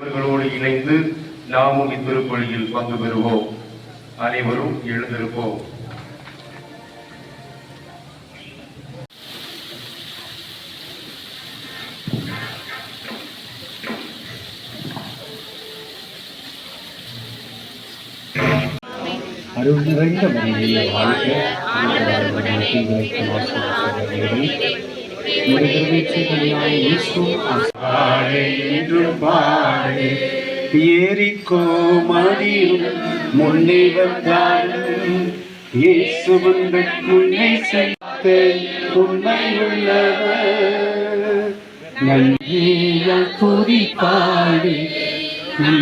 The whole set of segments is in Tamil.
அவர்களோடு இணைந்து நாமும் இத்திருப்பொழியில் பங்கு பெறுவோம். அனைவரும் எழுந்திருப்போம். அருள் நிறைந்த மனைவியை வாழ்க்கை ஏரிக்கோ மதியும் முன்னே வந்தாலும் இயேசு வந்து முன்னே செய்த உண்மை உள்ளவர் நன்றியால் துதிப்பாடு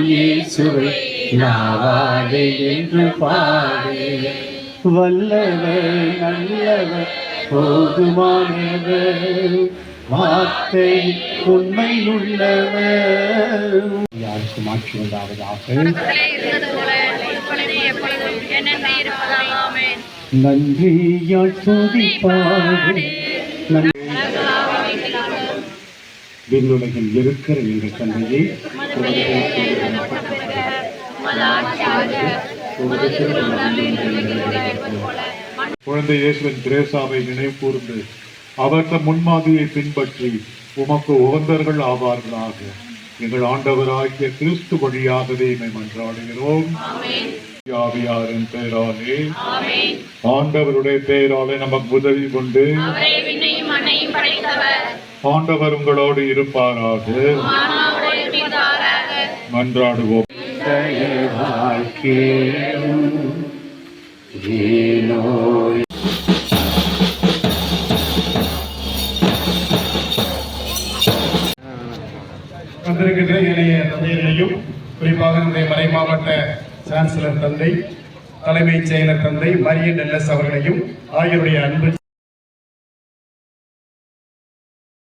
இயேசுவை நாவாதே என்று பாடு வல்லவர் நல்லவர் போதுமானவர். வார்த்தை உண்மை உள்ளவர் யாருக்கு மாற்றி உண்டாவதாக. நன்றியால் துதிப்பாடு நன்றி விண்ணுலகில் இருக்கிற எங்கள் தந்தையை குழந்தை இயேசுவின் திரேசாவை நினைவு கூர்ந்து அவர் தம் முன்மாதிரியை பின்பற்றி உமக்கு உகந்தர்கள் ஆவார்களாக. எங்கள் ஆண்டவராகிய கிறிஸ்து வழியாகவே இமை மன்றாடுகிறோம். ஆவியாரின் பெயராலே ஆண்டவருடைய பெயராலே நமக்கு உதவி கொண்டு அவரே விண்ணையும் மண்ணையும் படைத்தவர். ஆண்டவர் உங்களோடு இருப்பாராக. மன்றாடுவோம். ஏனோ வந்திருக்கின்ற இளைய தந்தையர்களையும் குறிப்பாக நம்முடைய மறை மாவட்ட சான்சலர் தந்தை தலைமைச் செயலர் தந்தை மரியன் எல்எஸ் அவர்களையும் ஆகியோருடைய அன்பு